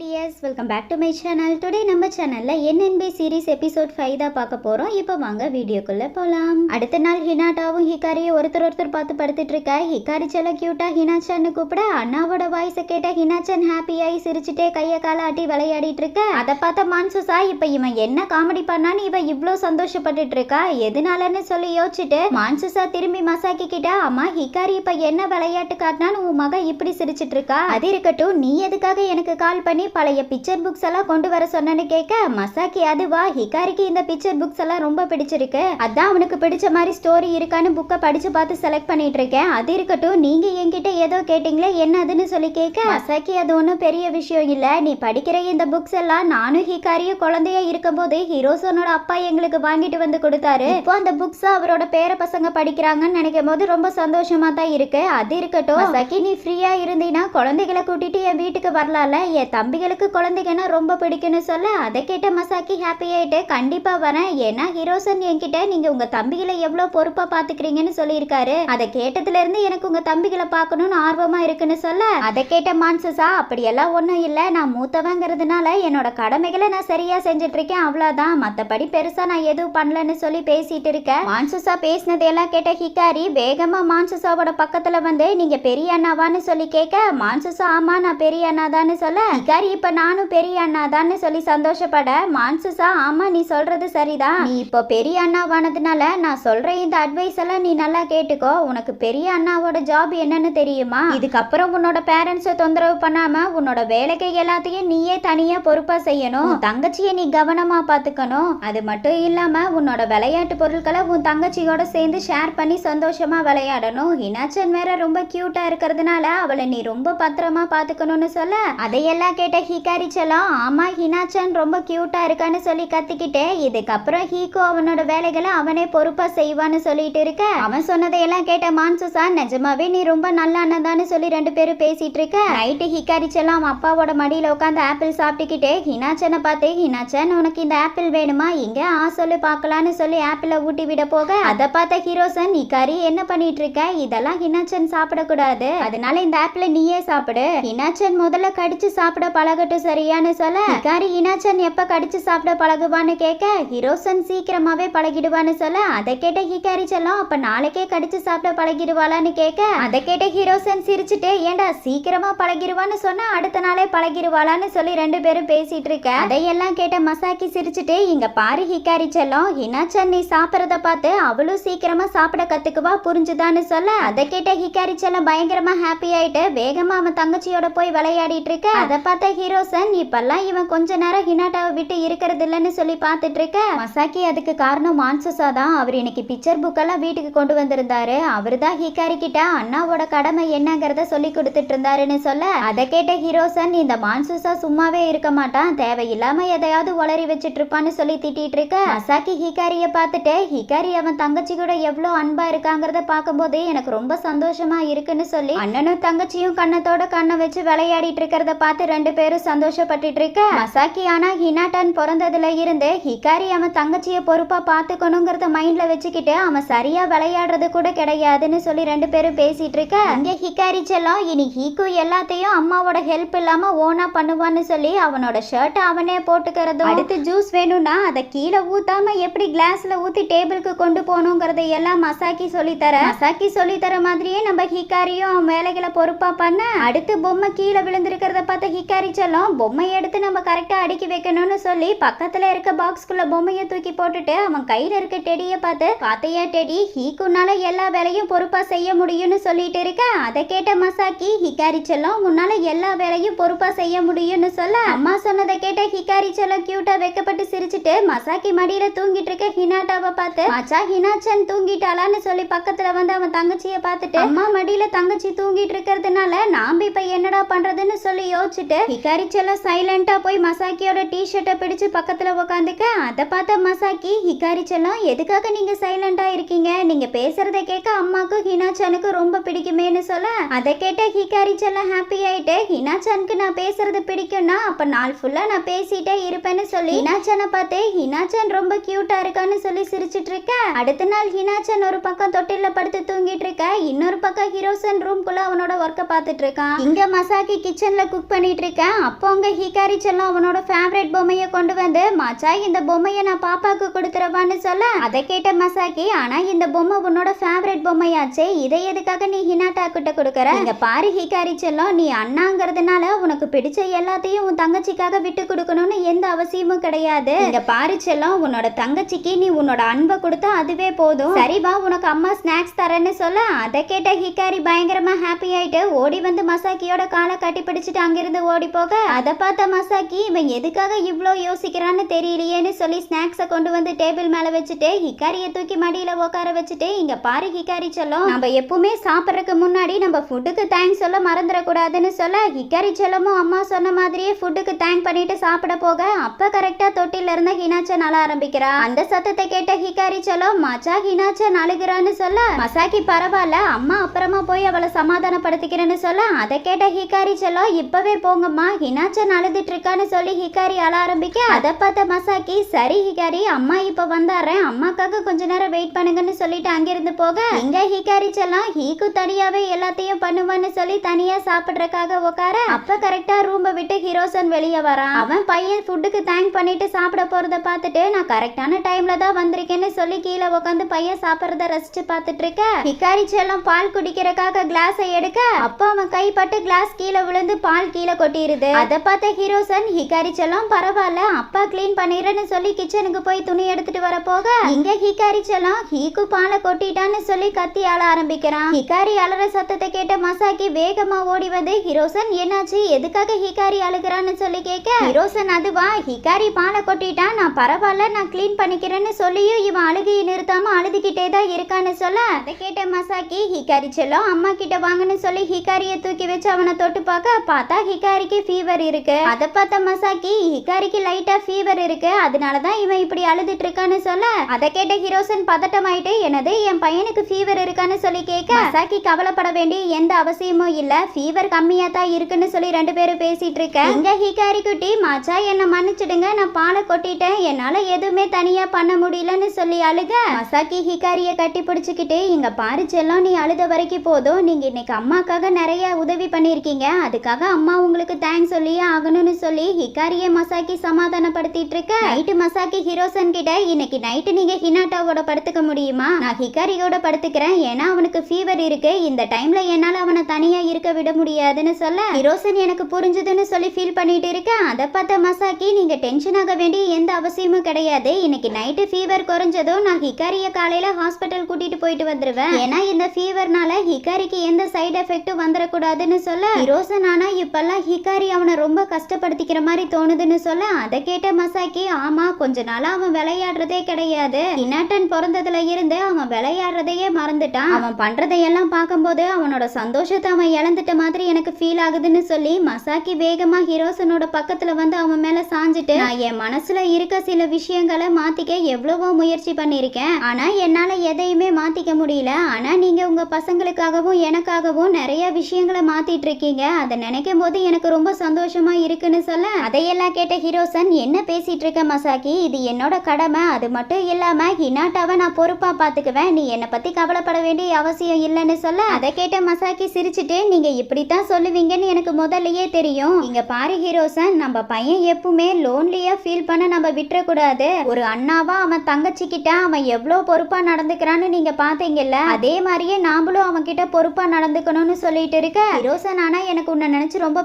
Dears welcome back to my channel today நம்ம சேனலில் NNP series episode five தான் பார்க்க போகிறோம் இப்போ வாங்க வீடியோக்குள்ளே போகலாம் அடுத்த நாள் ஹினாட்டாவும் ஹிகாரியும் ஒருத்தர் ஒருத்தர் பார்த்து படுத்துட்டு இருக்க. ஹிகாரி செல்ல க்யூட்டாக ஹினாச்சான்னு கூப்பிட அண்ணாவோட வாய்ஸை கேட்ட ஹினாச்சன் ஹாப்பியாகி சிரிச்சுட்டே கையை காலை ஆட்டி விளையாடிட்டு இருக்க. அதை பார்த்த மான்சுசா இப்போ இவன் என்ன காமெடி பண்ணான்னு இவன் இவ்வளோ சந்தோஷப்பட்டுட்டு இருக்கா. எதனாலன்னு சொல்லி யோசிச்சுட்டு மான்சுசா திரும்பி மசாக்கி கிட்ட அம்மா ஹிகாரி இப்போ என்ன விளையாட்டு காட்டினான்னு உன் மகன் இப்படி சிரிச்சிட்டு இருக்கா. அது இருக்கட்டும் நீ எதுக்காக எனக்கு கால் பண்ணி பழைய பிக்சர் புக்ஸ் எல்லாம் கொண்டு வர சொன்னேன்னு கேட்க மசாக்கி அதுவா? ஹிகாரிக்கு இந்த பிக்சர் புக்ஸ் எல்லாம் ரொம்ப பிடிச்சிருக்கு. அதான் அவனுக்கு பிடிச்ச மாதிரி ஸ்டோரி இருக்கான்னு புக்கை படிச்சு பார்த்து செலக்ட் பண்ணிட்டு இருக்கேன். அது இருக்கட்டும் நீங்க என்கிட்ட ஏதோ கேட்டீங்களே என்னதுன்னு சொல்லி கேட்க மசாக்கி அது ஒன்றும் பெரிய விஷயம் இல்ல. நீ படிக்கிற இந்த புக்ஸ் எல்லாம் நானும் ஹிகாரியும் குழந்தையா இருக்கும்போது ஹீரோசோனோட அப்பா எங்களுக்கு வாங்கிட்டு வந்து கொடுத்தாரு. இப்போ அந்த புக்ஸ் அவரோட பேர பசங்க படிக்கிறாங்கன்னு நினைக்கும் போது ரொம்ப சந்தோஷமா தான் இருக்கு. அது இருக்கட்டும் மசாக்கி நீ ஃப்ரீயா இருந்தீன்னா குழந்தைகளை கூட்டிட்டு என் வீட்டுக்கு வரலாம்ல. என் தம்பி தம்பிகளுக்கு குழந்தைங்கன்னா ரொம்ப பிடிக்கும்னு சொல்ல அதை கேட்ட மசாக்கி ஹாப்பி ஆயிட்டு கண்டிப்பா வரேன். ஏன்னா ஹீரோசன் என்கிட்ட நீங்க உங்க தம்பிகளை எவ்வளவு பொறுப்பா பாத்துக்கிறீங்கன்னு சொல்லியிருக்காரு. அதை கேட்டதுல இருந்து எனக்கு உங்க தம்பிகளை பார்க்கணும்னு ஆர்வமா இருக்குன்னு சொல்ல அதை கேட்ட மான்சஸா அப்படியெல்லாம் ஒன்றும் இல்லை. நான் மூத்தவங்கிறதுனால என்னோட கடமைகளை நான் சரியா செஞ்சுட்டு இருக்கேன் அவ்வளவுதான் மத்தபடி பெருசா நான் எதுவும் பண்ணலன்னு சொல்லி பேசிட்டு இருக்கேன் மான்சஸா பேசினதையெல்லாம் கேட்ட ஹிகாரி வேகமா மான்சஸாவோட பக்கத்துல வந்து நீங்க பெரிய அண்ணாவான்னு சொல்லி கேட்க மான்சஸா ஆமா நான் பெரிய அண்ணாதான்னு சொல்ல. ஹிகாரி இப்போ நானும் பெரிய அண்ணாதான்னு சொல்லி சந்தோஷப்பட மான்சஸா ஆமா நீ சொல்றது சரிதான். நீ இப்போ பெரிய அண்ணாவானதுனால நான் சொல்கிற இந்த அட்வைஸ் எல்லாம் நீ நல்லா கேட்டுக்கோ. உனக்கு பெரிய அண்ணாவோட ஜாப் என்னன்னு தெரியுமா? இதுக்கப்புறம் உன்னோட பேரண்ட்ஸை தொந்தரவு பண்ணாமல் உன்னோட வேலைக்கு எல்லாத்தையும் நீயே தனியாக பொறுப்பாக செய்யணும். தங்கச்சியை நீ கவனமாக பார்த்துக்கணும் அது மட்டும் இல்லாமல் உன்னோட விளையாட்டு பொருட்களை உன் தங்கச்சியோட சேர்ந்து ஷேர் பண்ணி சந்தோஷமாக விளையாடணும். ஹினாச்சன் வேற ரொம்ப க்யூட்டாக இருக்கிறதுனால அவளை நீ ரொம்ப பத்திரமா பார்த்துக்கணும்னு சொல்ல அதையெல்லாம் கேட்ட ஹிகாரி செல்லம் ஆமா ஹினாச்சன் ரொம்ப கியூட்டா இருக்கான்னு சொல்லி கத்திக்கிட்டே இதுக்கப்புறம் ஹீகோ அவனோட வேலைகளை அவனே பொறுப்பா செய்வான்னு சொல்லிட்டு இருக்க. அவன் சொன்னதையெல்லாம் கேட்ட மான்சுசா நிஜமாவே நீ ரொம்ப நல்ல அண்ணன் சொல்லி ரெண்டு பேரும் பேசிட்டு இருக்க. நைட்டு ஹிகாரி செல்லம் அவன் அப்பாவோட மடியில உட்காந்து ஆப்பிள் சாப்பிட்டுக்கிட்டே ஹினாச்சனை பார்த்து ஹினாச்சன் உனக்கு இந்த ஆப்பிள் வேணுமா? இங்க ஆ சொல்லு பார்க்கலான்னு சொல்லி ஆப்பிளை ஊட்டி விட போக. அதை பார்த்த ஹீரோசன் ஹிகாரி என்ன பண்ணிட்டு இருக்க? இதெல்லாம் ஹினாச்சன் சாப்பிடக்கூடாது. அதனால இந்த ஆப்பிளை நீயே சாப்பிடு. ஹினாச்சன் முதல்ல கடிச்சு சாப்பிட பழகட்டும் சரியான்னு சொல்ல. ஹிகாரி ஹினாச்சன் எப்ப கடிச்சு சாப்பிட பழகுவான்னு கேட்க ஹீரோசன் சீக்கிரமாவே பழகிடுவான்னு சொல்ல. அதை கேட்ட ஹிகாரி செல்லம் அப்ப நாளைக்கே கடிச்சு சாப்பிட பழகிடுவாளான்னு கேட்க அதை கேட்ட ஹீரோசன் சிரிச்சுட்டு ஏண்டா சீக்கிரமா பழகிடுவான்னு சொன்னா அடுத்த நாளே பழகிடுவாளான்னு சொல்லி ரெண்டு பேரும் பேசிட்டு இருக்க. அதையெல்லாம் கேட்ட மசாக்கி சிரிச்சுட்டு இங்க பாரு ஹிகாரி செல்லம் ஹினாச்சன் நீ சாப்பிட்றத பார்த்து அவளும் சீக்கிரமா சாப்பிட கத்துக்குவா புரிஞ்சுதான்னு சொல்ல. அதை கேட்ட ஹிகாரி செல்லம் பயங்கரமா ஹாப்பி ஆயிட்டு வேகமா அவன் தங்கச்சியோட போய் விளையாடிட்டு இருக்க. அதை பார்த்த ஹீரோசன் இப்பெல்லாம் இவன் கொஞ்ச நேரம் ஹினாட்டாவை விட்டு இருக்கிறது இல்லைன்னு சொல்லி பார்த்துட்டு இருக்க. மசாக்கி அதுக்கு காரணம் மான்சஸா தான். அவர் இன்னைக்கு பிக்சர் புக்கெல்லாம் வீட்டுக்கு கொண்டு வந்திருந்தாரு. அவர் தான் ஹிகாரி கிட்ட அண்ணாவோட கடமை என்னங்கிறத சொல்லி கொடுத்துட்டு இருந்தாருன்னு சொல்ல. அதை கேட்ட ஹீரோசன் இந்த மான்சூசா சும்மாவே இருக்க மாட்டான். தேவையில்லாம எதையாவது உளறி வச்சுட்டு இருப்பான்னு சொல்லி திட்டிட்டு இருக்க. மசாக்கி ஹிகாரிய பார்த்துட்டு ஹிகாரி அவன் தங்கச்சி கூட எவ்வளோ அன்பா இருக்காங்கிறத பார்க்கும்போது எனக்கு ரொம்ப சந்தோஷமா இருக்குன்னு சொல்லி அண்ணனும் தங்கச்சியும் கண்ணத்தோட கண்ணை வச்சு விளையாடிட்டு இருக்கிறத பார்த்து ரெண்டு பேரும் சந்தோஷப்பட்டுட்டு இருக்க மசாக்கி ஆனா ஹினாட்டன் பிறந்ததுல இருந்து ஹிகாரி அவன் தங்கச்சியை பொறுப்பா பார்த்துக்கணுங்கிறத மைண்ட்ல வச்சுக்கிட்டு அவன் சரியா விளையாடுறது கூட கிடையாதுன்னு சொல்லி ரெண்டு பேரும் பேசிட்டு இருக்க இங்க ஹிகாரி செல்லம் இனி ஹீக்கு எல்லாத்தையும் அம்மாவோட ஹெல்ப் இல்லாம ஓனா பண்ணுவான்னு சொல்லி அவனோட ஷர்ட் அவனே போட்டுக்கிறதும். அடுத்து ஜூஸ் வேணும்னா அதை கீழே ஊத்தாம எப்படி கிளாஸ்ல ஊத்தி டேபிளுக்கு கொண்டு போகணுங்கிறத எல்லாம் மசாக்கி சொல்லித்தர. மசாக்கி சொல்லித்தர மாதிரியே நம்ம ஹிகாரியும் அவன் வேலைகளை பொறுப்பா பண்ண. அடுத்து பொம்மை கீழே விழுந்திருக்கிறத பார்த்த ஹிகாரி செல்லம் பொம்மையை எடுத்து நம்ம கரெக்டா அடுக்கி வைக்கணும்னு சொல்லி பக்கத்துல இருக்க பாக்ஸ்குள்ளே பொம்மையை தூக்கி போட்டுட்டு அவன் கையில் இருக்க டெடியை பார்த்து பார்த்தையா டெடி ஹீக்குனால எல்லா வேலையும் பொறுப்பா செய்ய முடியும்னு சொல்லிட்டு இருக்க? அதை கேட்ட மசாக்கி ஹிகாரி செல்லம் உன்னால எல்லா வேலையும் பொறுப்பா செய்ய முடியும்னு சொல்ல? அம்மா சொன்னதை கேட்ட ஹிகாரி செல்லம் கியூட்டா வெக்கப்பட்டு சிரிச்சுட்டு மசாக்கி மடியில தூங்கிட்டு இருக்க ஹினாட்டாவை பார்த்து மச்சா ஹினாச்சன் தூங்கிட்டாளான்னு சொல்லி பக்கத்துல வந்து அவன் தங்கச்சியை பார்த்துட்டு அம்மா மடியில தங்கச்சி தூங்கிட்டு இருக்கிறதுனால நாம் இப்ப என்னடா பண்றதுன்னு சொல்லி யோசிச்சுட்டு ஹிகாரி செல்லம் சைலண்டா போய் மசாக்கியோட டி ஷர்ட்டை பிடிச்சு பக்கத்துல உக்காந்துக்க அதை பார்த்த மசாக்கி ஹிகாரிச்செல்லாம் எதுக்காக நீங்க சைலண்டா இருக்கீங்க? நீங்க பேசுறத கேட்க அம்மாக்கும் ஹினாச்சானுக்கும் ரொம்ப பிடிக்குமேன்னு சொல்ல. அதை கேட்ட ஹிகாரிச்செல்லாம் ஹாப்பி ஆயிட்டு ஹினாச்சானுக்கு நான் பேசுறது பிடிக்கும்னா அப்ப நாள் ஃபுல்லா நான் பேசிட்டே இருப்பேன்னு சொல்லி ஹினாச்சனை பார்த்து ஹினாச்சான் ரொம்ப கியூட்டா இருக்கான்னு சொல்லி சிரிச்சிட்டு இருக்க. அடுத்த நாள் ஹினாச்சன் ஒரு பக்கம் தொட்டிலில் படுத்து தூங்கிட்டு இருக்க. இன்னொரு பக்கம் ஹீரோசன் ரூம்குள்ளே அவனோட ஒர்க்கை பார்த்துட்டு இருக்கான். இங்க மசாக்கி கிச்சன்ல குக் பண்ணிட்டு இருக்க. அப்போ அங்கே ஹிகாரி செல்லம் அவனோட ஃபேவரட் பொம்மையை கொண்டு வந்து மச்சா இந்த பொம்மையை நான் பாப்பாக்கு கொடுத்துறவான்னு சொல்ல? அதை கேட்ட மசாக்கி ஆனா இந்த பொம்மை உன்னோட ஃபேவரட் பொம்மையாச்சே இதை எதுக்காக நீ ஹினாட்டா கிட்ட கொடுக்குற? இங்க பாரு ஹிகாரி செல்லம் நீ அண்ணாங்கிறதுனால உனக்கு பிடிச்ச எல்லாத்தையும் உன் தங்கச்சிக்காக விட்டு கொடுக்கணும்னு எந்த அவசியமும் கிடையாது. இங்க பாரு செல்லம் உன்னோட தங்கச்சிக்கு நீ உன்னோட அன்பை கொடுத்தா அதுவே போதும். சரிவா உனக்கு அம்மா ஸ்நாக்ஸ் தரேன்னு சொல்ல. அதை கேட்ட ஹிகாரி பயங்கரமா ஹாப்பி ஆயிட்டு ஓடி வந்து மசாக்கியோட காலை கட்டி பிடிச்சிட்டு அங்கிருந்து ஓடி போக? அதை பார்த்த மசாக்கி இவன் எதுக்காக இவ்வளோ யோசிக்கிறான்னு தெரியலையேன்னு சொல்லி ஸ்நாக்ஸை கொண்டு வந்து டேபிள் மேலே வச்சுட்டு ஹிக்காரியை தூக்கி மடியில் உட்கார வச்சுட்டு இங்கே பாரு ஹிக்காரி செல்லம் நம்ம எப்பவுமே சாப்பிட்றதுக்கு முன்னாடி நம்ம ஃபுட்டுக்கு தேங்க்ஸ் சொல்ல மறந்துடக்கூடாதுன்னு சொல்ல ஹிக்காரி செல்லமும் அம்மா சொன்ன மாதிரியே ஃபுட்டுக்கு தேங்க் பண்ணிட்டு சாப்பிட போக அப்போ கரெக்டாக தொட்டில இருந்த ஹினாச்சன் அழ ஆரம்பிக்கிறா. அந்த சத்தத்தை கேட்ட ஹிக்காரி செல்லம் மச்சா ஹினாச்சன் அழுகிறான்னு சொல்ல. மசாக்கி பரவாயில்ல அம்மா அப்புறமா போய் அவளை சமாதானப்படுத்திக்கிறேன்னு சொல்ல. அதை கேட்ட ஹிக்காரி செல்லம் இப்பவே போங்கம்மா ஹினாச்சன் அழுதுட்டு இருக்கான்னு சொல்லி ஹிகாரி அழ ஆரம்பிக்க அதை பார்த்த மசாக்கி சரி ஹிகாரி அம்மா இப்ப வந்தாரேன் அம்மாக்காக கொஞ்ச நேரம் வெயிட் பண்ணுங்கன்னு சொல்லிட்டு அங்கிருந்து போக இங்க ஹிகாரி செல்லாம்? ஹீக்கு தனியாவே எல்லாத்தையும் பண்ணுவான்னு சொல்லி தனியா சாப்பிடுறதுக்காக உட்கார அப்ப கரெக்டா ரூமை விட்டு ஹீரோசன் வெளியே வரான். அவன் பையன் ஃபுட்டுக்கு தேங்க் பண்ணிட்டு சாப்பிட போறத பார்த்துட்டு நான் கரெக்டான டைம்ல தான் வந்திருக்கேன்னு சொல்லி கீழே உட்காந்து பையன் சாப்பிடுறத ரசிச்சு பார்த்துட்டு இருக்க. ஹிகாரி செல்லம் பால் குடிக்கிறக்காக கிளாஸை எடுக்க அப்ப அவன் கைப்பட்டு கிளாஸ் கீழே விழுந்து பால் கீழே தெரியுது அதை பார்த்த ஹீரோசன் ஹிகாரி செல்லம் பரவாயில்ல அப்பா க்ளீன் பண்ணிடுறேன்னு சொல்லி கிச்சனுக்கு போய் துணி எடுத்துட்டு வர போக இங்க ஹிகாரி செல்லம் ஹீக்கு பாலை கொட்டிட்டான்னு சொல்லி கத்தி ஆள ஆரம்பிக்கிறான். ஹிகாரி அலற சத்தத்தை கேட்ட மசாக்கி வேகமா ஓடி வந்து ஹீரோசன் என்னாச்சு? எதுக்காக ஹிகாரி அழுகிறான்னு சொல்லி கேட்க ஹீரோசன் அதுவா? ஹிகாரி பாலை கொட்டிட்டான் நான் பரவாயில்ல நான் கிளீன் பண்ணிக்கிறேன்னு சொல்லியும் இவன் அழுகையை நிறுத்தாம அழுதுகிட்டே தான் இருக்கான்னு சொல்ல அதை கேட்ட மசாக்கி ஹிகாரி செல்லம் அம்மா கிட்ட வாங்கன்னு சொல்லி ஹிகாரியை தூக்கி வச்சு அவனை தொட்டு பார்க்க பார்த்தா ஹிகாரிக்கு ஃபீவர் இருக்கு. அதை பார்த்த மசாக்கி ஹிகாரிக்கு லைட்டா ஃபீவர் இருக்கு. அதனால தான் இவன் இப்படி அழுதுட்டு இருக்கான்னு சொல்ல அதை கேட்ட ஹீரோசன் பதட்டமாயிட்டு எனது என் பையனுக்கு ஃபீவர் இருக்கான்னு சொல்லி கேட்க? மசாக்கி கவலைப்பட வேண்டிய எந்த அவசியமும் இல்ல. ஃபீவர் கம்மியா தான் இருக்குன்னு சொல்லி ரெண்டு பேரும் பேசிட்டு இருக்க. இங்க ஹிகாரி குட்டி மச்சா என்ன மன்னிச்சிடுங்க. நான் பாலை கொட்டிட்டேன். என்னால எதுவுமே தனியா பண்ண முடியலன்னு சொல்லி அழுக. மசாக்கி ஹிகாரிய கட்டி பிடிச்சுக்கிட்டு இங்க பாரு செல்லம் நீ அழுத வரைக்கும் போதும். நீங்க இன்னைக்கு அம்மாக்காக நிறைய உதவி பண்ணியிருக்கீங்க. அதுக்காக அம்மா உங்களுக்கு தேங்க்ஸ் சொல்லியே ஆகணும்னு சொல்லி ஹிகாரியை மசாக்கி சமாதானப்படுத்திட்டு இருக்க நைட்டு மசாக்கி ஹீரோசன் கிட்ட இன்னைக்கு நைட்டு நீங்க ஹினாட்டாவோட படுத்துக்க முடியுமா? நான் ஹிகாரியோட படுத்துக்கிறேன். ஏன்னா அவனுக்கு ஃபீவர் இருக்கு. இந்த டைம்ல என்னால அவனை தனியா இருக்க விட முடியாதுன்னு சொல்ல ஹீரோசன் எனக்கு புரிஞ்சுதுன்னு சொல்லி ஃபீல் பண்ணிட்டு இருக்க அதை பார்த்த மசாக்கி நீங்க டென்ஷன் ஆக வேண்டிய எந்த அவசியமும் கிடையாது. இன்னைக்கு நைட்டு ஃபீவர் குறைஞ்சதும் நான் ஹிகாரிய காலையில ஹாஸ்பிட்டல் கூட்டிட்டு போயிட்டு வந்துருவேன். ஏன்னா இந்த ஃபீவர்னால ஹிகாரிக்கு எந்த சைடு எஃபெக்ட்டும் வந்துடக்கூடாதுன்னு சொல்ல ஹிரோசன் ஆனா இப்பெல்லாம் ஹிகாரி அவனை ரொம்ப கஷ்டப்படுத்திக்கிற மாதிரி தோணுதுன்னு சொல்ல அதை கேட்ட மசாக்கி ஆமா கொஞ்ச நாளா அவன் விளையாடுறதே கிடையாது. இனாட்டன் பிறந்ததுல இருந்து அவன் விளையாடுறதையே மறந்துட்டான். அவன் பண்றதையெல்லாம் பார்க்கும்போது அவனோட சந்தோஷத்தை அவன் இழந்துட்ட மாதிரி எனக்கு ஃபீல் ஆகுதுன்னு சொல்லி மசாக்கி வேகமா ஹீரோசனோட பக்கத்துல வந்து அவன் மேல சாஞ்சிட்டு நான் என் மனசுல இருக்க சில விஷயங்களை மாத்திக்க எவ்வளவோ முயற்சி பண்ணியிருக்கேன். ஆனா என்னால எதையுமே மாத்திக்க முடியல. ஆனா நீங்க உங்க பசங்களுக்காகவும் எனக்காகவும் நிறைய விஷயங்களை மாத்திட்டு இருக்கீங்க. அதை நினைக்கும் போது எனக்கு ரொம்ப சந்தோஷமா இருக்குன்னு சொல்ல அதையெல்லாம் கேட்ட ஹீரோசன் என்ன பேசிட்டு இருக்க மசாக்கி இது என்னோட கடமை. அது மட்டும் இல்லாம ஹினாட்டாவை நான் பொறுப்பா பாத்துக்குவேன். நீ என்னை பத்தி கவலைப்பட வேண்டிய அவசியம் இல்லைன்னு சொல்ல அதை கேட்ட மசாக்கி சிரிச்சுட்டு நீங்க இப்படித்தான் சொல்லுவீங்கன்னு எனக்கு முதல்லயே தெரியும். இங்க பாரு ஹீரோசன் நம்ம பையன் எப்பவுமே லோன்லியா ஃபீல் பண்ண நம்ம விட்டுறக்கூடாது. ஒரு அண்ணாவா அவன் தங்கச்சி கிட்ட அவன் எவ்வளோ பொறுப்பா நடந்துக்கிறான்னு நீங்க பாத்தீங்கல்ல அதே மாதிரியே நாமளும் அவன் கிட்ட பொறுப்பா நடந்துக்கணும்னு சொல்லிட்டு இருக்க. ஹீரோசன் ஆனா எனக்கு உன்னை நினைச்சு ரொம்ப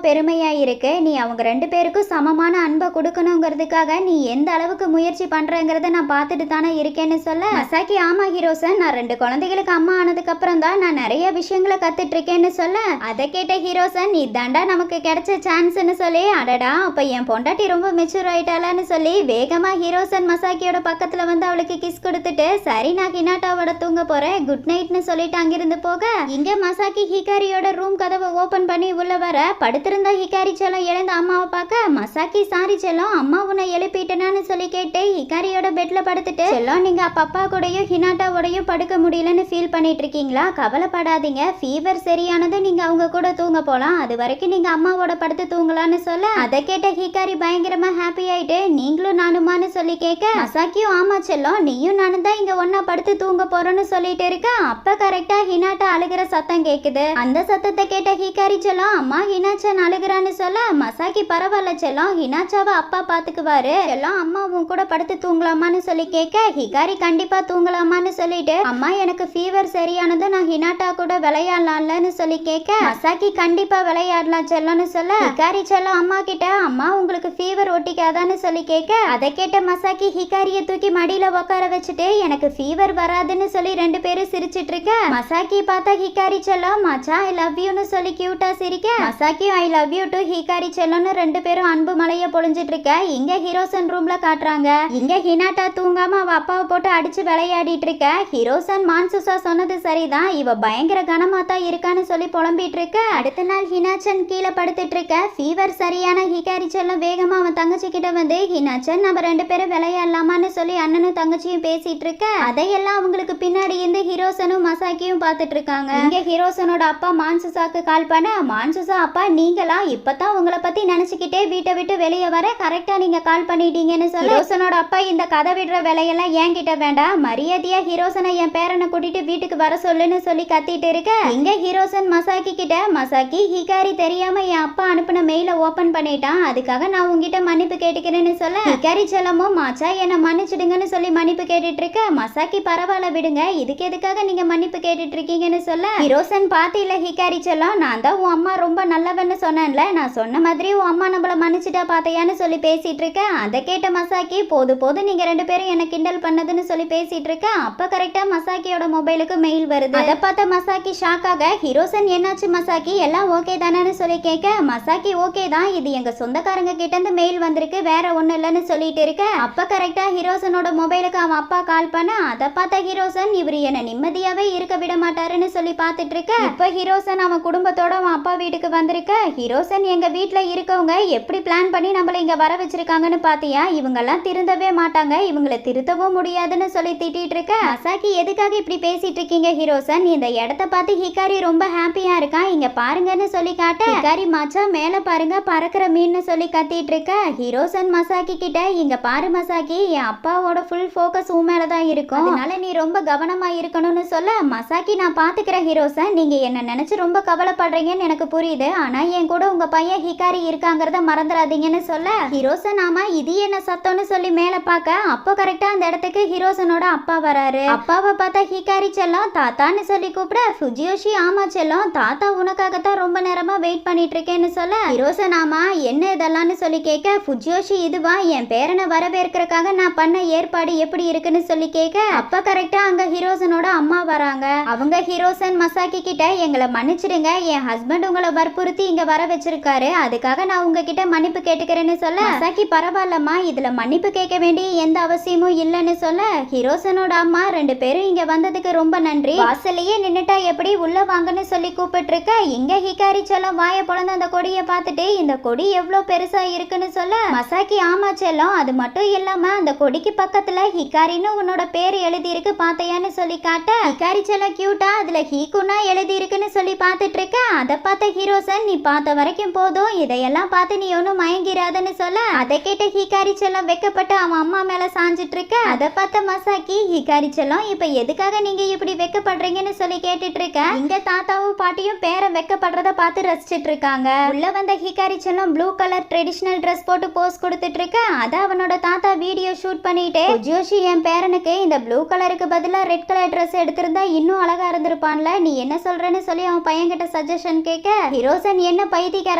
பெருமையா இருக்கு. நீ அவங்க ரெண்டு பேருக்கும் சமமான அன்பை கொடுக்கணுங்கிறதுக்காக நீ எந்த அளவுக்கு முயற்சி பண்றங்கிறத நான் பார்த்துட்டு தானே இருக்கேன்னு சொல்ல. மசாக்கி ஆமா ஹீரோசன் நான் ரெண்டு குழந்தைகளுக்கு அம்மா ஆனதுக்கு அப்புறம் தான் நான் நிறைய விஷயங்களை கத்துட்டு இருக்கேன்னு சொல்ல. அதை கேட்ட ஹீரோசன் நீ தாண்டா நமக்கு கிடைச்ச சான்ஸ்னு சொல்லி அடடா அப்ப என் பொண்டாட்டி ரொம்ப மெச்சூர் ஆயிட்டாளான்னு சொல்லி வேகமா ஹீரோசன் மசாக்கியோட பக்கத்துல வந்து அவளுக்கு கிஸ் கொடுத்துட்டு சரி நான் கினாட்டாவோட தூங்க போறேன். குட் நைட்னு சொல்லிட்டு அங்கிருந்து போக. இங்க மசாக்கி ஹிகாரியோட ரூம் கதவை ஓபன் பண்ணி உள்ள வர படுத்திருந்த ஹிகாரி செல்லம் எழுந்த அம்மாவை பார்க்க மசாக்கி சாரி செல்லம் அம்மா உன்னை எழுப்பிட்டனான்னு சொல்லி கேட்டு ஹிகாரியோட பெட்ல படுத்துட்டு செல்லம் நீங்க அப்ப அப்பா கூடயும் ஹினாட்டாவோடயும் படுக்க முடியலன்னு ஃபீல் பண்ணிட்டு இருக்கீங்களா? கவலைப்படாதீங்க. ஃபீவர் சரியானதும் நீங்க அவங்க கூட தூங்க போலாம். அது வரைக்கும் நீங்க அம்மாவோட படுத்து தூங்கலாம்னு சொல்ல அதை கேட்ட ஹிகாரி பயங்கரமா ஹாப்பி ஆயிட்டு நீங்களும் நானுமான்னு சொல்லி கேட்க மசாக்கியும் ஆமா செல்லம் நீயும் நானும் தான் இங்க ஒன்னா படுத்து தூங்க போறோம்னு சொல்லிட்டு இருக்க அப்ப கரெக்டா ஹினாட்டா அழுகிற சத்தம் கேக்குது. அந்த சத்தத்தை கேட்ட ஹிகாரி செல்லம் அம்மா ஹினாச்சன் அழுகுறான்னு சொல்ல மசாக்கி பரவாயில்ல செல்லம் ஹினாச்சாவை அப்பா பாத்துக்குவாரு. செல்லம் அம்மா உன் கூட படுத்து தூங்கலாமான்னு சொல்லி கேட்க ஹிகாரி கண்டிப்பா தூங்கலாமான்னு சொல்லிட்டு அம்மா எனக்கு ஃபீவர் சரியானதும் நான் ஹினாட்டா கூட விளையாடலாம்லன்னு சொல்லி கேட்க மசாக்கி கண்டிப்பா விளையாடலாம் செல்லம்னு சொல்ல ஹிகாரி செல்லம் அம்மா கிட்ட அம்மா உங்களுக்கு ஃபீவர் ஒட்டிக்காதான்னு சொல்லி கேட்க அதை கேட்ட மசாக்கி ஹிகாரிய தூக்கி மடியில உட்கார வச்சுட்டு எனக்கு ஃபீவர் வராதுன்னு சொல்லி ரெண்டு பேரும் சிரிச்சிட்டு இருக்க மசாக்கி பார்த்தா ஹிகாரி செல்லம் மச்சா ஐ லவ் யூன்னு சொல்லி கியூட்டா சிரிக்க Masaki I love you to Hikari செல்லம்னு ரெண்டு பேரும் அன்பு மலைய பொழிஞ்சிட்டு இருக்க இங்க ஹீரோசன் ரூம்ல காட்டுறாங்க இங்க ஹினாட்டா தூங்காம அவ அப்பாவை போட்டு அடிச்சு விளையாடிட்டு இருக்க ஹீரோசன் மான்சுசா சொன்னது சரிதான். இவ பயங்கர கனமா தான் இருக்கான்னு சொல்லி புலம்பிட்டு இருக்க அடுத்த நாள் ஹினாச்சன் கீழே படுத்துட்டு இருக்க ஃபீவர் சரியான ஹிகாரி செல்லம் வேகமா அவன் தங்கச்சி கிட்ட வந்து ஹினாச்சன் நம்ம ரெண்டு பேரும் விளையாடலாமான்னு சொல்லி அண்ணனும் தங்கச்சியும் பேசிட்டு இருக்க அதையெல்லாம் அவங்களுக்கு பின்னாடி இருந்து ஹீரோசனும் மசாக்கியும் பார்த்துட்டு இருக்காங்க இங்க ஹீரோசனோட அப்பா மான்சுசாக்கு கால் பண்ண மான்சுசா அப்பா நீங்களா? இப்பதான் உங்களை பத்தி நினைச்சுக்கிட்டே வீட்டை விட்டு வெளியே வர கரெக்டா நீங்க கால் பண்ணிட்டீங்கன்னு சொல்ல ஹீரோசனோட அப்பா இந்த கதை விடுற வேலையெல்லாம் என்கிட்ட வேண்டாம் மரியாதையா ஹீரோசனை என் பேரனை கூட்டிட்டு வீட்டுக்கு வர சொல்லுன்னு சொல்லி கத்திட்டு இருக்க. இங்க ஹீரோசன் மசாக்கி கிட்ட. மசாக்கி ஹிகாரி தெரியாம என் அப்பா அனுப்பின மெயில ஓபன் பண்ணிட்டான். அதுக்காக நான் உங்ககிட்ட மன்னிப்பு கேட்டுக்கிறேன்னு சொல்ல. ஹிகாரி செல்லமும் மாச்சா என்ன மன்னிச்சிடுங்கன்னு சொல்லி மன்னிப்பு கேட்டுட்டு இருக்க. மசாக்கி பரவாயில்ல விடுங்க. இதுக்கு எதுக்காக நீங்க மன்னிப்பு கேட்டுட்டு இருக்கீங்கன்னு சொல்ல. ஹீரோசன் பாத்தியில ஹிகாரி செல்லம் நான் தான் உன் அம்மா ரொம்ப நல்லவன்னு சொன்னேன்ல. நான் சொன்ன மாதிரி உன் அம்மா நம்மள மன்னிச்சிட்டா பார்த்தையான்னு சொல்லி பேசிட்டு இருக்கேன் அதை கேட்ட மசாக்கி போது போது நீங்க ரெண்டு பேரும் என்ன கிண்டல் பண்ணதுன்னு சொல்லி பேசிட்டு இருக்க அப்போ கரெக்டா மசாக்கியோட மொபைலுக்கு மெயில் வருது. அதை பார்த்த மசாக்கி ஷாக் ஆக ஹீரோசன் என்னாச்சு மசாக்கி? எல்லாம் ஓகே தானேன்னு சொல்லி கேட்க மசாக்கி ஓகே தான். இது எங்க சொந்தக்காரங்க கிட்டேருந்து மெயில் வந்திருக்கு. வேற ஒன்றும் இல்லைன்னு சொல்லிட்டு இருக்க அப்போ கரெக்டா ஹீரோசனோட மொபைலுக்கு அவன் அப்பா கால் பண்ண அதை பார்த்த ஹீரோசன் இவர் என்னை நிம்மதியாகவே இருக்க விட மாட்டாருன்னு சொல்லி பார்த்துட்டு இருக்க இப்போ ஹீரோசன் அவன் குடும்பத்தோட அவன் அப்பா வீட்டுக்கு வந்திருக்க. ஹீரோசன் எங்க வீட்டில் இருக்கவங்க எப்படி பிளான் பண்ணி நம்மள இங்க வர வச்சிருக்காங்கன்னு பார்த்தியா இவங்கெல்லாம் திருந்தவே மாட்டாங்க. இவங்கள திருத்தவும் முடியாதுன்னு சொல்லி திட்டிட்டு இருக்க. மசாக்கி எதுக்காக இப்படி பேசிட்டு இருக்கீங்க ஹீரோசன் இந்த இடத்த பார்த்து ஹிகாரி ரொம்ப ஹாப்பியாக இருக்கான் இங்கே பாருங்கன்னு சொல்லி காட்ட. ஹிகாரி மச்சான் மேலே பாருங்க பறக்கிற மீன்னு சொல்லி கத்திட்டு இருக்க. ஹீரோசன் மசாக்கி கிட்ட இங்கே பாரு மசாக்கி என் அப்பாவோட ஃபுல் ஃபோக்கஸ் உன் தான் இருக்கும். அதனால நீ ரொம்ப கவனமா இருக்கணும்னு சொல்ல. மசாக்கி நான் பார்த்துக்கிறேன் ஹீரோசன் நீங்கள் என்ன நினச்சி ரொம்ப கவலைப்படுறீங்கன்னு எனக்கு புரியுது. ஆனால் என் கூட உங்க பையன் ஹிகாரி இருக்காங்கிறத மறந்துடாதீங்கன்னு சொல்ல? ஹீரோசன் ஆமா இது என்ன சத்தம்னு சொல்லி மேல பார்க்க அப்போ கரெக்டா அந்த இடத்துக்கு ஹீரோசனோட அப்பா வராரு. அப்பாவை பார்த்தா ஹிகாரி செல்லம் தாத்தான்னு சொல்லி கூப்பிட ஃபுஜியோஷி ஆமா செல்லம் தாத்தா உனக்காகத்தான் ரொம்ப நேரமா வெயிட் பண்ணிட்டு இருக்கேன்னு சொல்ல? ஹீரோசன் ஆமா என்ன இதெல்லாம்னு சொல்லி கேட்க ஃபுஜியோஷி இதுவா என் பேரனை வரவேற்கிறதுக்காக நான் பண்ண ஏற்பாடு எப்படி இருக்குன்னு சொல்லி கேட்க அப்ப கரெக்டா அங்க ஹீரோசனோட அம்மா வராங்க. அவங்க ஹீரோசன் மசாக்கி கிட்ட எங்களை மன்னிச்சிடுங்க என் ஹஸ்பண்ட் உங்களை வற்புறுத்தி இங்க வர வச்சிருக்காரு அதுக்காக நான் உங்ககிட்ட மன்னிப்பு கேட்டுக்கிறேன்னு சொல்ல மசாக்கி பரவாயில்லம்மா. இதுல மன்னிப்பு கேட்க வேண்டிய எந்த அவசியமும் இல்லைன்னு சொல்ல ஹீரோசனோட அம்மா ரெண்டு பேரும் இங்க வந்ததுக்கு ரொம்ப நன்றி. வாசல்லையே நின்னுட்டா எப்படி உள்ள வாங்கன்னு சொல்லி கூப்பிட்டு இருக்க இங்க ஹிகாரி செல்லம் வாய பொழந்த அந்த கொடியை பார்த்துட்டு இந்த கொடி எவ்வளவு பெருசா இருக்குன்னு சொல்ல மசாக்கி ஆமா செல்லம். அது மட்டும் இல்லாம அந்த கொடிக்கு பக்கத்துல ஹிகாரின்னு உன்னோட பேர் எழுதி இருக்கு பாத்தையான்னு சொல்லி காட்ட ஹிகாரி செல்லம் கியூட்டா அதுல ஹீகுனா எழுதி இருக்குன்னு சொல்லி பார்த்துட்டு இருக்க அதை பார்த்த ஹீரோசன் நீ பார்த்த வரைக்கும் போதும். இதையெல்லாம் பார்த்து நீ ஒன்றும் மயங்கிறாதன்னு சொல்ல அதை கேட்ட ஹிகாரி செல்லம் வெக்கப்பட்டு அவன் அம்மா மேல சாஞ்சிட்டு இருக்க. அதை பார்த்த மசாக்கி ஹிகாரி செல்லம் இப்போ எதுக்காக நீங்க இப்படி வெக்கப்படுறீங்கன்னு சொல்லி கேட்டுட்டு இருக்க? இங்க தாத்தாவும் பாட்டியும் பேரன் வெக்கப்படுறத பார்த்து ரசிச்சிட்டு இருக்காங்க. உள்ள வந்த ஹிகாரி செல்லம் ப்ளூ கலர் ட்ரெடிஷனல் ட்ரெஸ் போட்டு போஸ் கொடுத்துட்டு இருக்க. அதை அவனோட தாத்தா வீடியோ ஷூட் பண்ணிட்டு ஜோஷி என் பேரனுக்கு இந்த ப்ளூ கலருக்கு பதிலா ரெட் கலர் ட்ரெஸ் எடுத்திருந்தா இன்னும் அழகா இருந்திருப்பான்ல. நீ என்ன சொல்றேன்னு சொல்லி அவன் பையன்கிட்ட சஜஷன் கேட்க ஹிரோசன் என்ன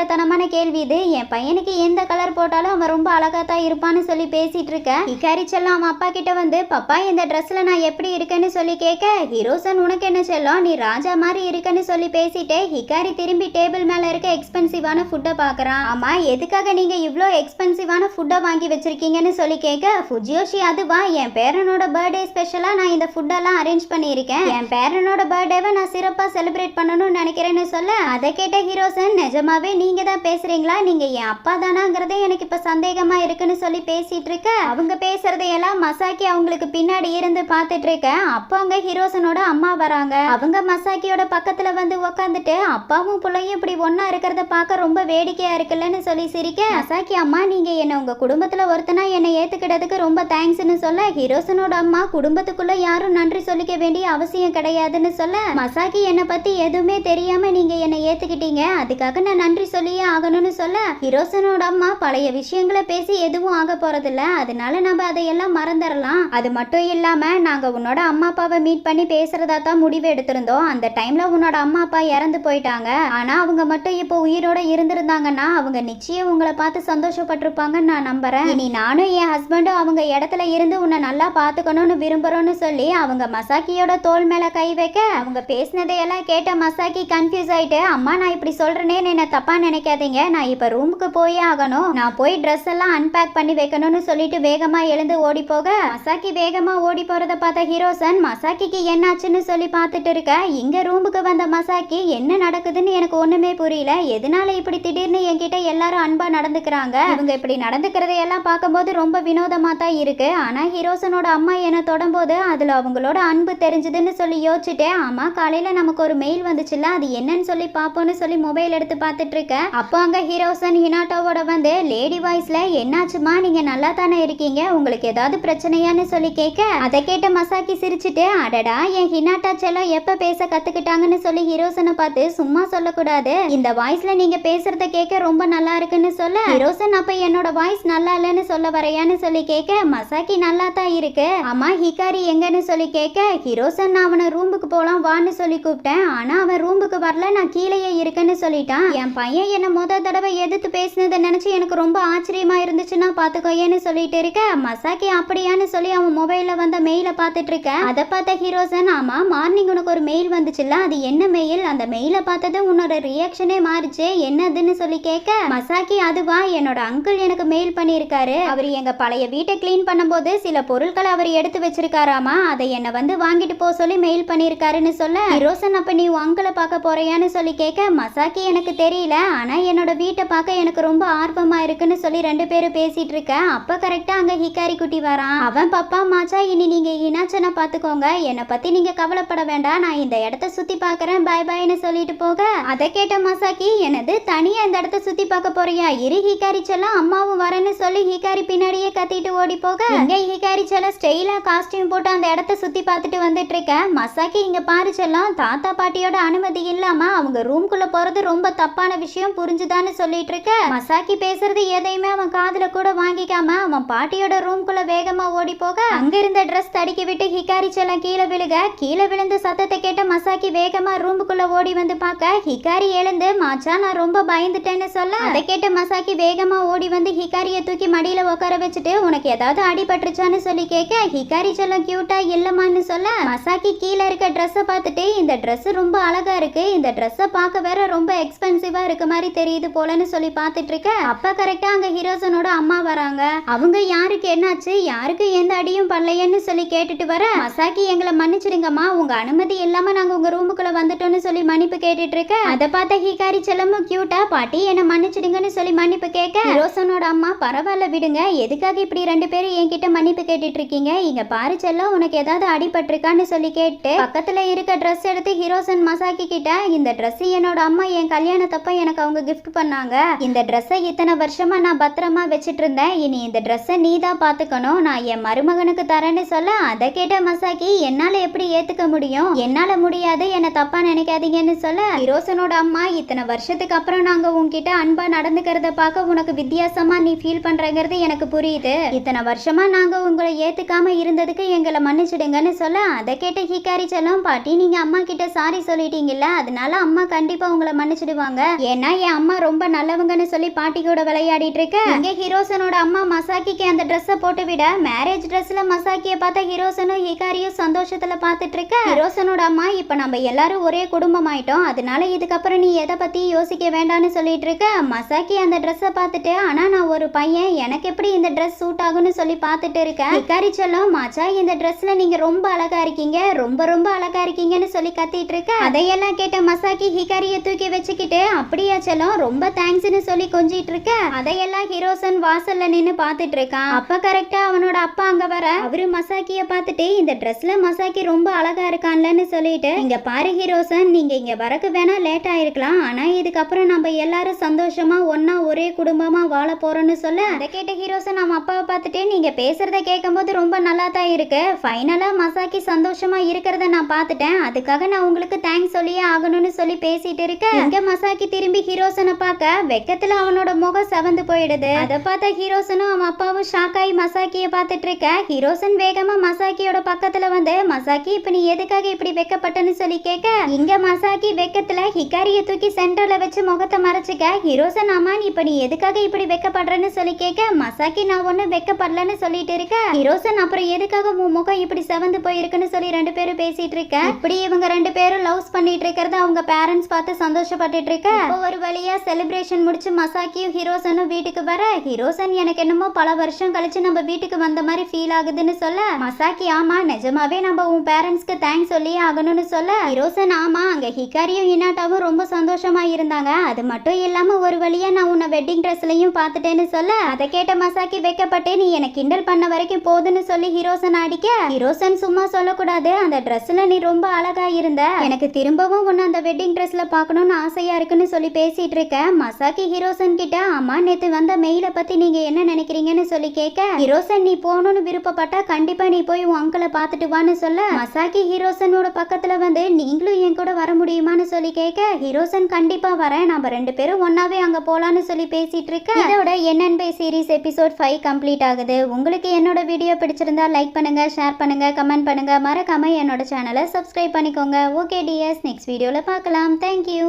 முட்டாள்தனமான கேள்வி இது. என் பையனுக்கு எந்த கலர் போட்டாலும் அவன் ரொம்ப அழகா தான் இருப்பான்னு சொல்லி பேசிட்டு இருக்க. ஹிகாரி செல்லம் அவன் அப்பா கிட்ட வந்து பப்பா இந்த ட்ரெஸ்ல நான் எப்படி இருக்கேன்னு சொல்லி கேட்க ஹீரோசன் உனக்கு என்ன செல்லம்? நீ ராஜா மாதிரி இருக்கேன்னு சொல்லி பேசிட்டே ஹிகாரி திரும்பி டேபிள் மேல இருக்க எக்ஸ்பென்சிவான ஃபுட்டை பார்க்கறான் அம்மா எதுக்காக நீங்க இவ்வளோ எக்ஸ்பென்சிவான ஃபுட்டை வாங்கி வச்சிருக்கீங்கன்னு சொல்லி கேட்க ஃபுஜியோஷி அதுவா? என் பேரனோட பர்த்டே ஸ்பெஷலா நான் இந்த ஃபுட்டெல்லாம் அரேஞ்ச் பண்ணியிருக்கேன். என் பேரனோட பர்த்டேவை நான் சிறப்பாக செலிப்ரேட் பண்ணணும்னு நினைக்கிறேன்னு சொல்ல அதை கேட்ட ஹீரோசன் நிஜமாவே நீங்கள் தான் பேசுறீங்களா? நீங்க என் அப்பா தானாங்கிறதே எனக்கு இப்ப சந்தேகமா இருக்குன்னு சொல்லி பேசிட்டு இருக்க. அவங்க பேசுகிறதையெல்லாம் மசாக்கி அவங்களுக்கு பின்னாடி இருந்து பார்த்துட்டு இருக்கேன் அப்போ அங்க ஹீரோசனோட அம்மா வராங்க. அவங்க மசாக்கியோட பக்கத்துல வந்து உக்காந்துட்டு அப்பாவும் பிள்ளையும் இப்படி ஒன்றா இருக்கிறத பார்க்க ரொம்ப வேடிக்கையா இருக்குல்லன்னு சொல்லி சிரிக்க. மசாக்கி அம்மா நீங்க என்னை உங்க குடும்பத்துல ஒருத்தனா என்னை ஏற்றுக்கிட்டதுக்கு ரொம்ப தேங்க்ஸ்னு சொல்ல ஹீரோசனோட அம்மா குடும்பத்துக்குள்ள யாரும் நன்றி சொல்லிக்க வேண்டிய அவசியம் கிடையாதுன்னு சொல்ல மசாக்கி என்னை பத்தி எதுவுமே தெரியாம நீங்க என்னை ஏத்துக்கிட்டீங்க. அதுக்காக நான் நன்றி சொல்லியே ஆகணும்னு சொல்ல ஹிரோசனோட அம்மா பழைய விஷயங்களை பேசி எதுவும் ஆக போறதில்ல. அதனால நம்ம அதையெல்லாம் மறந்துடலாம். அது மட்டும் இல்லாம நாங்க உன்னோட அம்மா அப்பாவை மீட் பண்ணி பேசுறதா தான் முடிவு எடுத்திருந்தோம். அந்த டைம்ல உன்னோட அம்மா அப்பா இறந்து போயிட்டாங்க. ஆனா அவங்க மட்டும் இப்போ உயிரோட இருந்திருந்தாங்கன்னா அவங்க நிச்சயம் உங்களை பார்த்து சந்தோஷப்பட்டிருப்பாங்கன்னு நான் நம்புறேன். இனி நானும் என் ஹஸ்பண்டும் அவங்க இடத்துல இருந்து உன்னை நல்லா பார்த்துக்கணும்னு விரும்புறோம்னு சொல்லி அவங்க மசாக்கியோட தோல் மேல கை வைக்க அவங்க பேசினதையெல்லாம் கேட்ட மசாக்கி கன்ஃபியூஸ் ஆயிட்டு அம்மா நான் இப்படி சொல்றேனே என்ன தப்பா நினைக்காதீங்க. நான் இப்போ ரூமுக்கு போயே ஆகணும். நான் போய் ட்ரெஸ் எல்லாம் அன்பேக் பண்ணி வைக்கணும்னு சொல்லிட்டு வேகமாக எழுந்து ஓடி போக. மசாக்கி வேகமாக ஓடி போகிறத பார்த்த ஹீரோசன் மசாக்கிக்கு என்னாச்சுன்னு சொல்லி பார்த்துட்டு இருக்க. இங்கே ரூமுக்கு வந்த மசாக்கி என்ன நடக்குதுன்னு எனக்கு ஒன்றுமே புரியல. எதனால இப்படி திடீர்னு என்கிட்ட எல்லாரும் அன்பாக நடந்துக்கிறாங்க? இவங்க இப்படி நடந்துக்கிறதையெல்லாம் பார்க்கும்போது ரொம்ப வினோதமாக தான் இருக்கு. ஆனால் ஹீரோசனோட அம்மா என்னை தொடம்போது அதில் அவங்களோட அன்பு தெரிஞ்சதுன்னு சொல்லி யோசிச்சுட்டேன். ஆமாம் காலையில் நமக்கு ஒரு மெயில் வந்துச்சுல்ல. அது என்னன்னு சொல்லி பார்ப்போன்னு சொல்லி மொபைல் எடுத்து பார்த்துட்டு இருக்கேன் அப்போ அங்க ஹீரோசன் ஹினாட்டோவோட வந்து லேடி வாய்ஸ்ல என்னாச்சுமா? நீங்க நல்லா தானே இருக்கீங்க. உங்களுக்கு ஏதாவது பிரச்சனையான்னு சொல்லி கேட்க? அதை கேட்ட மசாக்கி சிரிச்சுட்டு அடடா என் ஹினாட்டா செல்லம் எப்ப பேச கத்துக்கிட்டாங்கன்னு சொல்லி ஹீரோசனை பார்த்து சும்மா சொல்லக்கூடாது. இந்த வாய்ஸ்ல நீங்க பேசுறத கேட்க ரொம்ப நல்லா இருக்குன்னு சொல்ல ஹீரோசன் அப்ப என்னோட வாய்ஸ் நல்லா இல்லைன்னு சொல்ல வரையான்னு சொல்லி கேட்க மசாக்கி நல்லா தான் இருக்கு. அம்மா ஹிகாரி எங்கன்னு சொல்லி கேட்க ஹீரோசன் நான் அவனை ரூமுக்கு போலாம் வான்னு சொல்லி கூப்பிட்டேன். ஆனா அவன் ரூமுக்கு வரல நான் கீழேயே இருக்கேன்னு சொல்லிட்டான். என் பையன் என்ன மொதல் தடவை எதிர்த்து பேசினதை நினச்சி எனக்கு ரொம்ப ஆச்சரியமா இருந்துச்சுன்னா பாத்துக்கோயேன்னு சொல்லிட்டு இருக்க. மசாக்கி அப்படியான்னு சொல்லி அவன் மொபைல்ல வந்த மெயில பார்த்துட்டு இருக்க. அதை பார்த்த ஹீரோசன் ஆமா மார்னிங் உனக்கு ஒரு மெயில் வந்துச்சுல்ல அது என்ன மெயில் அந்த மெயில பார்த்தது உன்னோட ரியாக்ஷனே மாறிச்சு என்னதுன்னு சொல்லி கேட்க மசாக்கி அதுவா? என்னோட அங்கிள் எனக்கு மெயில் பண்ணியிருக்காரு. அவர் எங்க பழைய வீட்டை க்ளீன் பண்ணும்போது சில பொருட்களை அவர் எடுத்து வச்சிருக்காராமா அதை என்ன வந்து வாங்கிட்டு போக சொல்லி மெயில் பண்ணியிருக்காருன்னு சொல்ல ஹீரோசன் அப்ப நீ உன் அங்கிளை பார்க்க போறியான்னு சொல்லி கேட்க மசாக்கி எனக்கு தெரியல. ஆனால் என்னோட வீட்டை பார்க்க எனக்கு ரொம்ப ஆர்வமாக இருக்குன்னு சொல்லி ரெண்டு பேரும் பேசிட்டு இருக்க. அப்போ கரெக்டாக அங்கே ஹிகாரி குட்டி வரான். அவன் பப்பா மாச்சா இனி நீங்கள் இனாச்சனை பார்த்துக்கோங்க. என்னை பற்றி நீங்கள் கவலைப்பட வேண்டாம். நான் இந்த இடத்த சுற்றி பார்க்குறேன். பாய் பாய்னு சொல்லிட்டு போக. அதை கேட்ட மசாக்கி எனது தனியாக இந்த இடத்த சுற்றி பார்க்க போறியா? இரு ஹிகாரி செல்லம் அம்மாவும் வரேன்னு சொல்லி ஹிகாரி பின்னாடியே கத்திட்டு ஓடி போக. இங்கே ஹிகாரி செல்லம் ஸ்டெயிலாக காஸ்டியூம் போட்டு அந்த இடத்த சுற்றி பார்த்துட்டு வந்துட்டு இருக்கேன் மசாக்கி இங்கே பாரு செல்லம் தாத்தா பாட்டியோட அனுமதி இல்லாமல் அவங்க ரூம்குள்ள போகிறது ரொம்ப தப்பான விஷயம். புரிஞ்சுதான்னு சொல்லிட்டு இருக்க மசாக்கி பேசுறது எதையுமே அவன் காதுல கூட வாங்கிக்காம அவன் பாட்டியோட ரூம்குள்ள வேகமா ஓடி போக அங்க இருந்த ட்ரெஸ் தடுக்கி விட்டு ஹிகாரி செல்லம் கீழே விழுக கீழே விழுந்த சத்தத்தை கேட்ட மசாக்கி வேகமா ரூமுக்குள்ள ஓடி வந்து பார்க்க ஹிகாரி எழுந்து மாச்சா நான் ரொம்ப பயந்துட்டேன்னு சொல்ல. அதை கேட்ட மசாக்கி வேகமா ஓடி வந்து ஹிகாரிய தூக்கி மடியில உட்கார வச்சுட்டு உனக்கு ஏதாவது அடிபட்டுருச்சான்னு சொல்லி கேட்க ஹிகாரி செல்லம் கியூட்டா இல்லமான்னு சொல்ல. மசாக்கி கீழே இருக்க ட்ரெஸ்ஸை பார்த்துட்டு இந்த ட்ரெஸ் ரொம்ப அழகா இருக்கு. இந்த ட்ரெஸ்ஸை பார்க்க வேற ரொம்ப எக்ஸ்பென்சிவா இருக்க மாதிரி தெரியுது போலன்னு சொல்லி பார்த்துட்டு இருக்க அப்ப கரெக்டா அங்க ஹீரோசனோட அம்மா வராங்க. அவங்க யாருக்கு என்னாச்சு? யாருக்கு எந்த அடியும் பண்ணலையேன்னு சொல்லி கேட்டுட்டு வர. மசாக்கி எங்களை மன்னிச்சிடுங்கம்மா. உங்க அனுமதி இல்லாம நாங்க உங்க ரூமுக்குள்ள வந்துட்டோம்னு சொல்லி மன்னிப்பு கேட்டுட்டு இருக்க அதை பார்த்த ஹிகாரி செல்லமும் கியூட்டா பாட்டி என்ன மன்னிச்சிடுங்கன்னு சொல்லி மன்னிப்பு கேட்க ஹீரோசனோட அம்மா பரவாயில்ல விடுங்க. எதுக்காக இப்படி ரெண்டு பேரும் என்கிட்ட மன்னிப்பு கேட்டுட்டு இருக்கீங்க இங்க பாரு செல்லம் உனக்கு ஏதாவது அடிபட்டிருக்கான்னு சொல்லி கேட்டு பக்கத்துல இருக்க ட்ரெஸ் எடுத்து ஹீரோசன் மசாக்கி கிட்ட இந்த ட்ரெஸ் என்னோட அம்மா என் கல்யாணத்தப்ப எனக்கு அவங்க கிஃப்ட் பண்ணாங்க. இந்த ட்ரெஸ்ஸை இத்தனை வருஷமா நான் பத்திரமா வச்சிட்டு இருந்தேன் இனி இந்த ட்ரெஸ்ஸை நீ தான் பாத்துக்கணும். நான் என் மருமகனுக்கு தரேன்னு சொல்ல அதை கேட்ட மசாக்கி என்னால எப்படி ஏத்துக்க முடியும்? என்னால முடியாது என்ன தப்பா நினைக்காதீங்கன்னு சொல்ல ஹீரோசனோட அம்மா இத்தனை வருஷத்துக்கு அப்புறம் நாங்க உன்கிட்ட அன்பா நடந்துக்கிறத பார்க்க உனக்கு வித்தியாசமா நீ ஃபீல் பண்றங்கிறது எனக்கு புரியுது. இத்தனை வருஷமா நாங்க உங்களை ஏத்துக்காம இருந்ததுக்கு எங்களை மன்னிச்சிடுங்கன்னு சொல்ல அதை கேட்ட ஹிகாரி செல்லம் பாட்டி நீங்க அம்மா கிட்ட சாரி சொல்லிட்டீங்கல்ல அதனால அம்மா கண்டிப்பா உங்களை மன்னிச்சிடுவாங்க. ஏன்னா என் அம்மா ரொம்ப நல்லவங்கன்னு சொல்லி பாட்டி கூட விளையாடிட்டு இருக்க. இங்க ஹீரோசனோட அம்மா மசாக்கிக்கு அந்த ட்ரெஸ்ஸை போட்டு விட. மேரேஜ் ட்ரெஸ்ல மசாக்கிய பார்த்த ஹீரோசனும் ஹிகாரியும் சந்தோஷத்துல பார்த்துட்டு இருக்க. ஹீரோசனோட அம்மா இப்ப நம்ம எல்லாரும் ஒரே குடும்பம் ஆயிட்டோம். அதனால இதுக்கப்புறம் நீ எதை பத்தி யோசிக்க வேண்டாம்னு சொல்லிட்டு இருக்க. மசாக்கி அந்த ட்ரெஸ்ஸை பார்த்துட்டு ஆனா நான் ஒரு பையன். எனக்கு எப்படி இந்த ட்ரெஸ் சூட் ஆகும்னு சொல்லி பார்த்துட்டு இருக்கேன் ஹிகாரி சொல்லும் மாச்சா இந்த ட்ரெஸ்ல நீங்க ரொம்ப அழகா இருக்கீங்க. ரொம்ப ரொம்ப அழகா இருக்கீங்கன்னு சொல்லி கத்திட்டு இருக்க. அதையெல்லாம் கேட்ட மசாக்கி ஹிகாரிய தூக்கி வச்சுக்கிட்டு அப்படியே செல்லம் ரொம்ப தேங்க்ஸ்னு சொல்லி கொஞ்சிட்டு இருக்க. அதையெல்லாம் ஹீரோசன் வாசல்ல நின்னு பார்த்துட்டு இருக்கான். அப்ப கரெக்டா அவனோட அப்பா அங்க வர. அவரு மசாக்கிய பார்த்துட்டு இந்த ட்ரெஸ்ல மசாக்கி ரொம்ப அழகா இருக்கான்லன்னு சொல்லிட்டு இங்க பாரு ஹீரோசன் நீங்க இங்க வரக்கு வேணா லேட் ஆயிருக்கலாம். ஆனா இதுக்கப்புறம் நம்ம எல்லாரும் சந்தோஷமா ஒன்னா ஒரே குடும்பமா வாழ போறோம்னு சொல்ல. அதை கேட்ட ஹீரோசன் நம்ம அப்பாவை பார்த்துட்டு நீங்க பேசுறத கேட்கும்போது ரொம்ப நல்லா தான் இருக்கு. ஃபைனலா மசாக்கி சந்தோஷமா இருக்கிறத நான் பார்த்துட்டேன். அதுக்காக நான் உங்களுக்கு தேங்க்ஸ் சொல்லியே ஆகணும்னு சொல்லி பேசிட்டு இருக்க இங்க மசாக்கி திரும்பி ஹீரோசனை பார்க்க வெக்கத்துல அவனோட முகம் செவந்து போயிடுது. அதை பார்த்த ஹீரோசனும் அவன் அப்பாவும் ஷாக் ஆகி மசாக்கிய பார்த்துட்டு இருக்க. ஹீரோசன் வேகமா மசாக்கியோட பக்கத்துல வந்து மசாக்கி இப்ப நீ எதுக்காக இப்படி வெக்கப்பட்டன்னு சொல்லி கேட்க? இங்க மசாக்கி வெக்கத்துல ஹிகாரிய தூக்கி சென்டர்ல வச்சு முகத்தை மறைச்சுக்க ஹீரோசன் அம்மான் இப்ப நீ எதுக்காக இப்படி வெக்கப்படுறன்னு சொல்லி கேட்க மசாக்கி நான் ஒண்ணு வெக்கப்படலன்னு சொல்லிட்டு இருக்க. ஹீரோசன் அப்புறம் எதுக்காக உன் முகம் இப்படி செவந்து போயிருக்குன்னு சொல்லி ரெண்டு பேரும் பேசிட்டு இருக்க? இப்படி இவங்க ரெண்டு பேரும் லவ்ஸ் பண்ணிட்டு இருக்கிறத அவங்க பேரண்ட்ஸ் பார்த்து சந்தோஷப்பட்டுட்டு இருக்க? ஒரு வழியா செலிப்ரேஷன் முடிச்சு மசாக்கியும் ஹீரோசனும் வீட்டுக்கு வர. ஹீரோசன் எனக்கு என்னமோ பல வருஷம் கழிச்சு நம்ம வீட்டுக்கு வந்த மாதிரி ஃபீல் ஆகுதுன்னு சொல்ல. மசாக்கி ஆமா நிஜமாவே நம்ம உன் பேரண்ட்ஸ்க்கு தேங்க்ஸ் சொல்லியே ஆகணும்னு சொல்ல. ஹீரோசன் ஆமா அங்க ஹிகாரியும் இனாட்டாவும் ரொம்ப சந்தோஷமா இருந்தாங்க. அது மட்டும் இல்லாம ஒரு வழியா நான் உன்னை வெட்டிங் ட்ரெஸ்லயும் பார்த்துட்டேன்னு சொல்ல. அதை கேட்ட மசாக்கி வைக்கப்பட்டேன் நீ எனக்கு கிண்டல் பண்ண வரைக்கும் போதுன்னு சொல்லி ஹீரோசன் அடிக்க. ஹீரோசன் சும்மா சொல்லக்கூடாது. அந்த ட்ரெஸ்ல நீ ரொம்ப அழகா இருந்த. எனக்கு திரும்பவும் உன்னை அந்த வெட்டிங் ட்ரெஸ்ல பார்க்கணும்னு ஆசையா இருக்குன்னு சொல்லி பேசிட்டு இருக்க மசாக்கி ஹீரோசன் கிட்ட அம்மா நேத்து வந்த மெயில பத்தி நீங்க என்ன நினைக்கிறீங்கன்னு சொல்லி கேட்க ஹீரோசன் நீ போகணும்னு விருப்பப்பட்டா கண்டிப்பா நீ போய் உன் அங்கிளை பார்த்துட்டு வான்னு சொல்ல. மசாக்கி ஹீரோசனோட பக்கத்துல வந்து நீங்களும் என் கூட வர முடியுமான்னு சொல்லி கேட்க ஹீரோசன் கண்டிப்பா வரேன். நம்ம ரெண்டு பேரும் ஒன்னாவே அங்க போலான்னு சொல்லி பேசிட்டு இருக்க இதோட என்னன்பை சீரிஸ் எபிசோட் ஃபைவ் கம்ப்ளீட் ஆகுது. உங்களுக்கு என்னோட வீடியோ பிடிச்சிருந்தா லைக் பண்ணுங்க ஷேர் பண்ணுங்க கமெண்ட் பண்ணுங்க. மறக்காம என்னோட சேனலை சப்ஸ்கிரைப் பண்ணிக்கோங்க. ஓகே டிஎஸ் நெக்ஸ்ட் வீடியோல பார்க்கலாம். தேங்க்யூ